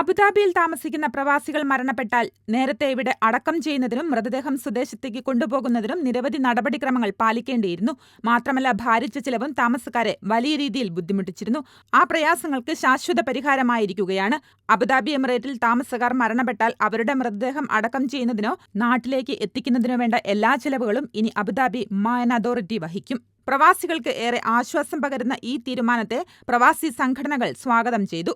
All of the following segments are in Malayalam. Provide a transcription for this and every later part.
അബുദാബിയിൽ താമസിക്കുന്ന പ്രവാസികൾ മരണപ്പെട്ടാൽ നേരത്തെ ഇവിടെ അടക്കം ചെയ്യുന്നതിനും മൃതദേഹം സ്വദേശത്തേക്ക് കൊണ്ടുപോകുന്നതിനും നിരവധി നടപടിക്രമങ്ങൾ പാലിക്കേണ്ടിയിരുന്നു. മാത്രമല്ല ഭാരിച്ച ചിലവും താമസക്കാരെ വലിയ രീതിയിൽ ബുദ്ധിമുട്ടിച്ചിരുന്നു. ആ പ്രയാസങ്ങൾക്ക് ശാശ്വത പരിഹാരമായിരിക്കുകയാണ്. അബുദാബി എമിറേറ്റിൽ താമസക്കാർ മരണപ്പെട്ടാൽ അവരുടെ മൃതദേഹം അടക്കം ചെയ്യുന്നതിനോ നാട്ടിലേക്ക് എത്തിക്കുന്നതിനോ വേണ്ട എല്ലാ ചെലവുകളും ഇനി അബുദാബി മായൻ അതോറിറ്റി വഹിക്കും. പ്രവാസികൾക്ക് ഏറെ ആശ്വാസം പകരുന്ന ഈ തീരുമാനത്തെ പ്രവാസി സംഘടനകൾ സ്വാഗതം ചെയ്തു.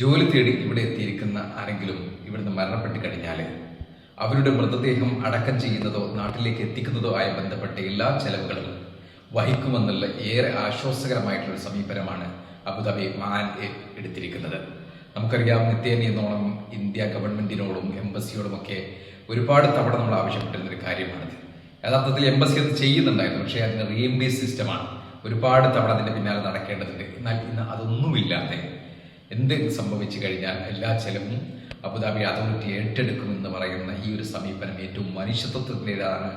ജോലി തേടി ഇവിടെ എത്തിയിരിക്കുന്ന ആരെങ്കിലും ഇവിടുന്ന് മരണപ്പെട്ട് കഴിഞ്ഞാൽ അവരുടെ മൃതദേഹം അടക്കം ചെയ്യുന്നതോ നാട്ടിലേക്ക് എത്തിക്കുന്നതോ ആയി ബന്ധപ്പെട്ട എല്ലാ ചെലവുകളും വഹിക്കുമെന്നുള്ള ഏറെ ആശ്വാസകരമായിട്ടുള്ള സമീപനമാണ് അബുദാബി മാൻ എടുത്തിരിക്കുന്നത്. നമുക്കറിയാം നിത്യേന എന്നോണം ഇന്ത്യ ഗവൺമെന്റിനോടും എംബസിയോടുമൊക്കെ ഒരുപാട് തവണ നമ്മൾ ആവശ്യപ്പെട്ടിരുന്ന ഒരു കാര്യമാണിത്. യഥാർത്ഥത്തിൽ എംബസി അത് ചെയ്യുന്നുണ്ടായിരുന്നു പക്ഷേ അതിന് റീഎംബേസ് സിസ്റ്റമാണ് ഒരുപാട് തവണ അതിന്റെ പിന്നാലെ നടക്കേണ്ടതുണ്ട്. എന്നാൽ ഇന്ന് അതൊന്നുമില്ലാതെ എന്ത് സംഭവിച്ചു കഴിഞ്ഞാൽ എല്ലാ ചെലവും അബുദാബി അതോറിറ്റി ഏറ്റെടുക്കുമെന്ന് പറയുന്ന ഈ ഒരു സമീപനം ഏറ്റവും മനുഷ്യത്വത്തിന്റെതാണ്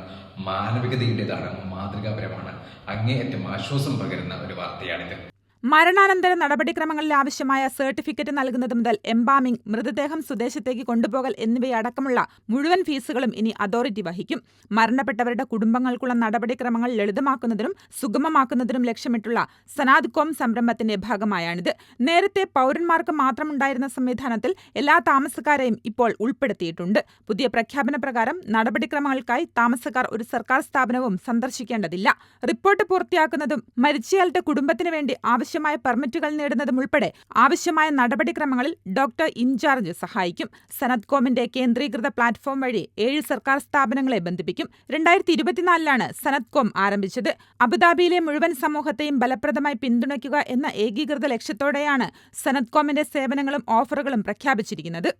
മാനവികതയുടേതാണ് മാതൃകാപരമാണ് അങ്ങേയറ്റം ആശ്വാസം പകരുന്ന ഒരു വാർത്തയാണിത്. മരണാനന്തര നടപടിക്രമങ്ങളിൽ ആവശ്യമായ സർട്ടിഫിക്കറ്റ് നൽകുന്നത് മുതൽ എംബാമിംഗ് മൃതദേഹം സ്വദേശത്തേക്ക് കൊണ്ടുപോകൽ എന്നിവയടക്കമുള്ള മുഴുവൻ ഫീസുകളും ഇനി അതോറിറ്റി വഹിക്കും. മരണപ്പെട്ടവരുടെ കുടുംബങ്ങൾക്കുള്ള നടപടിക്രമങ്ങൾ ലളിതമാക്കുന്നതിനും സുഗമമാക്കുന്നതിനും ലക്ഷ്യമിട്ടുള്ള സനാദ് കോം സംരംഭത്തിന്റെ ഭാഗമായാണിത്. നേരത്തെ പൗരന്മാർക്ക് മാത്രമുണ്ടായിരുന്ന സംവിധാനത്തിൽ എല്ലാ താമസക്കാരെയും ഇപ്പോൾ ഉൾപ്പെടുത്തിയിട്ടുണ്ട്. പുതിയ പ്രഖ്യാപന പ്രകാരം നടപടിക്രമങ്ങൾക്കായി താമസക്കാർ ഒരു സർക്കാർ സ്ഥാപനവും സന്ദർശിക്കേണ്ടതില്ല. റിപ്പോർട്ട് പൂർത്തിയാക്കുന്നതും മരിച്ചയാളുടെ കുടുംബത്തിന് വേണ്ടി ആവശ്യമായ പെർമിറ്റുകൾ നേടുന്നതും ഉൾപ്പെടെ ആവശ്യമായ നടപടിക്രമങ്ങളിൽ ഡോക്ടർ ഇൻചാർജ് സഹായിക്കും. സനത് കോമിന്റെ കേന്ദ്രീകൃത പ്ലാറ്റ്ഫോം വഴി ഏഴ് സർക്കാർ സ്ഥാപനങ്ങളെ ബന്ധിപ്പിക്കും. രണ്ടായിരത്തി ഇരുപത്തിനാലിലാണ് സനത് കോം ആരംഭിച്ചത്. അബുദാബിയിലെ മുഴുവൻ സമൂഹത്തെയും ഫലപ്രദമായി പിന്തുണയ്ക്കുക എന്ന ഏകീകൃത ലക്ഷ്യത്തോടെയാണ് സനത് കോമിന്റെ സേവനങ്ങളും ഓഫറുകളും പ്രഖ്യാപിച്ചിരിക്കുന്നത്.